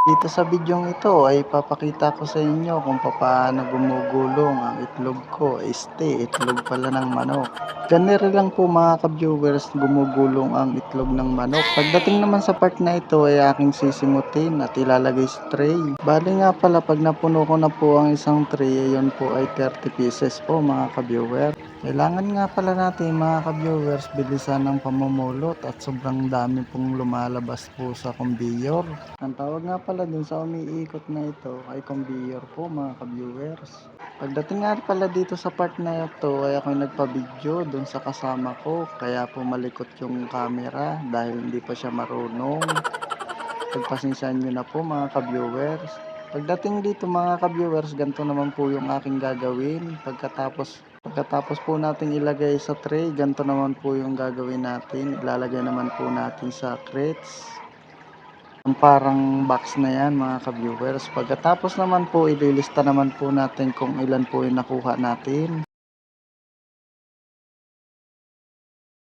Dito sa bidyong ito ay papakita ko sa inyo kung paano gumugulong ang itlog ko. Este, itlog pala ng manok. Ganito lang po mga ka-viewers gumugulong ang itlog ng manok. Pagdating naman sa part na ito ay aking sisimutin at ilalagay sa tray. Bali nga pala pag napuno ko na po ang isang tray, ayon po ay 30 pieces po mga ka-viewer. Kailangan nga pala natin mga ka-viewers bilisan ng pamumulot at sobrang dami pong lumalabas po sa conveyor. Ang tawag nga pala dun sa umiikot na ito ay conveyor po mga ka-viewers. Pagdating nga pala dito sa part na ito ay ako nagpa-video dun sa kasama ko kaya po yung camera dahil hindi pa siya marunong. Pagpasensyahan nyo na po mga ka-viewers. Pagdating dito mga ka-viewers, ganito naman po yung aking gagawin. Pagkatapos Pagkatapos po natin ilagay sa tray, ganito naman po yung gagawin natin. Ilalagay naman po natin sa crates. Ang parang box na yan mga ka-viewers. Pagkatapos naman po ililista naman po natin kung ilan po yung nakuha natin.